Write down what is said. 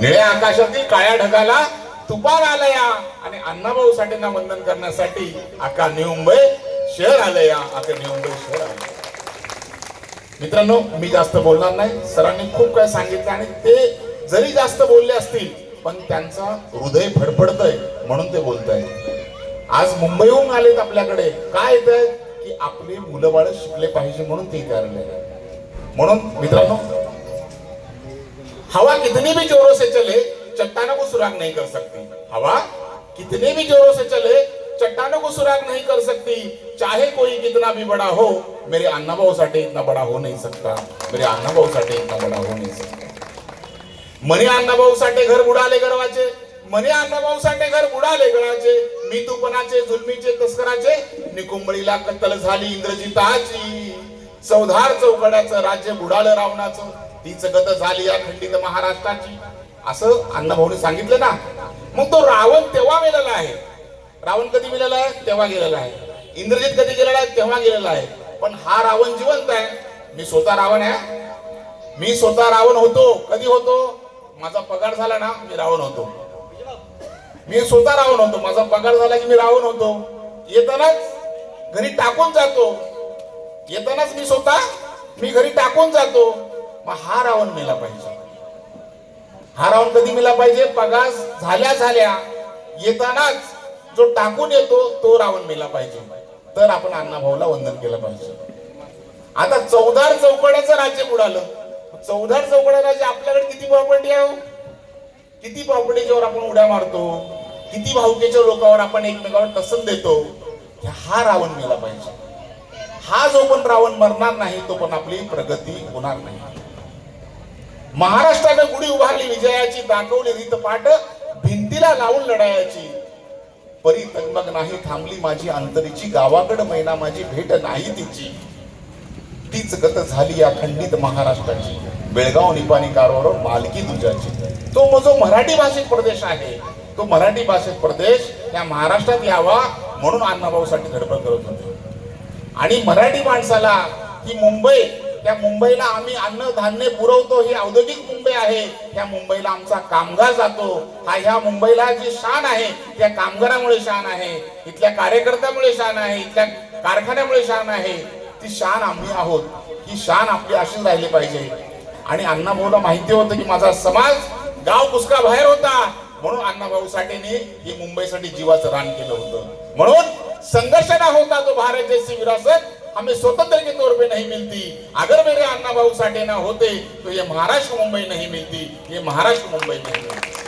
निळ्या आकाशातील काळ्या ढगाला तुपार आलया आणि अण्णाभाऊ साठेंना वंदन करण्यासाठी आका न्यू मुंबई शहर आलया आका न्यू मुंबई शहर आलया मित्रांनो मी जास्त बोलणार नाही. सरांनी खूप काय सांगितलं आणि ते जरी जास्त बोलले असतील पण त्यांचा हृदय फडफडतय म्हणून ते बोलत आज मुंबईहून आलेत आपल्याकडे. काय येत की आपली मुलं बाळ शिकले पाहिजे म्हणून ते इथे आलेले म्हणून मित्रांनो हवा कितनी भी जोरों से चले चट्टानों को सुराग नहीं कर सकती। हवा कितने भी जोरों से चले चट्टानों को सुराग नहीं कर सकती। चाहे कोई कितना भी बड़ा हो मेरे अन्नाभाऊ साठे इतना बड़ा हो नहीं सकता। मेरे अन्नाभाऊ साठे इतना बड़ा हो नहीं सकता। मने अण्णाभाऊ साठे घर बुडाले गर्वाचे मने अण्णाभाऊ साठे घर बुडाले गळाचे मितूपणाचे जुलमीचे तस्कराचे निकुंबळीला कत्तल झाली इंद्रजिताची। चौधार चौकड्याचं राज्य बुडालं रावणाचं. तीच गत झाली या खंडित महाराष्ट्राची. असं अण्णाभाऊने सांगितलं ना. मग तो रावण तेव्हा मेलेला आहे. रावण कधी मेलेला आहे? तेव्हा गेलेला आहे. इंद्रजित कधी गेलेला आहे? तेव्हा गेलेला आहे. पण हा रावण जिवंत आहे. मी स्वतः रावण आहे. मी स्वतः रावण होतो. कधी होतो? माझा पगार झाला ना मी रावण होतो. मी स्वतः रावण होतो. माझा पगार झाला की मी रावण होतो. येतानाच घरी टाकून जातो. येतानाच मी स्वतः मी घरी टाकून जातो. मग हा रावण मेला पाहिजे. हा रावण कधी मेला पाहिजे? पगास झाल्या झाल्या. येतानाच जो टाकून येतो तो रावण मेला पाहिजे. तर आपण अण्णाभाऊला वंदन केलं पाहिजे. आता चौदार चौकड्याचं राज्य बुडालं. चौदार चौकड्या राज्य आपल्याकडे किती प्रॉपर्टी आहे हो? किती प्रॉपर्टीच्यावर आपण उड्या मारतो? किती भाऊकेच्या लोकांवर आपण एकमेकावर टसन देतो? हा रावण मेला पाहिजे. हा जो पण रावण मरणार नाही तो पण आपली प्रगती होणार नाही. महाराष्ट्रानं गुढी उभारली विजयाची दाखवली रीतपाठ भिंतीला लावून लढायची. परी तगमग नाही थांबली माझी अंतरीची गावाकड महिना माझी भेट नाही तिची. तीच गत झाली या खंडित महाराष्ट्राची. बेळगाव निपाणी कारवार मालकी तुझ्याची तो जो मराठी भाषिक प्रदेश आहे. तो मराठी भाषिक प्रदेश या महाराष्ट्रात यावा म्हणून अण्णाभाऊसाठी धडपड करत होते. आणि मराठी माणसाला ही मुंबई त्या मुंबईला आम्ही अन्न धान्य पुरवतो ही औद्योगिक मुंबई आहे. त्या मुंबईला आमचा कामगार जातो. हा ह्या मुंबईला जी शान आहे त्या कामगारामुळे शान आहे. इथल्या कार्यकर्त्यामुळे शान आहे इथल्या कारखान्यामुळे शान आहे. ती शान आम्ही आहोत. ही शान आपली अशीच राहिली पाहिजे. आणि अण्णाभाऊला माहिती होतं की माझा समाज गाव कुसका बाहेर होता. म्हणून अण्णाभाऊ साठेने ही मुंबईसाठी जीवाचं रान केलं होतं. म्हणून संघर्ष ना होता तो भारत जैसी विरासत हमें स्वतंत्र के तौर पे नहीं मिलती अगर मेरे अन्ना भाऊ साठे ना होते तो ये महाराष्ट्र मुंबई नहीं मिलती ये महाराष्ट्र मुंबई नहीं मिलती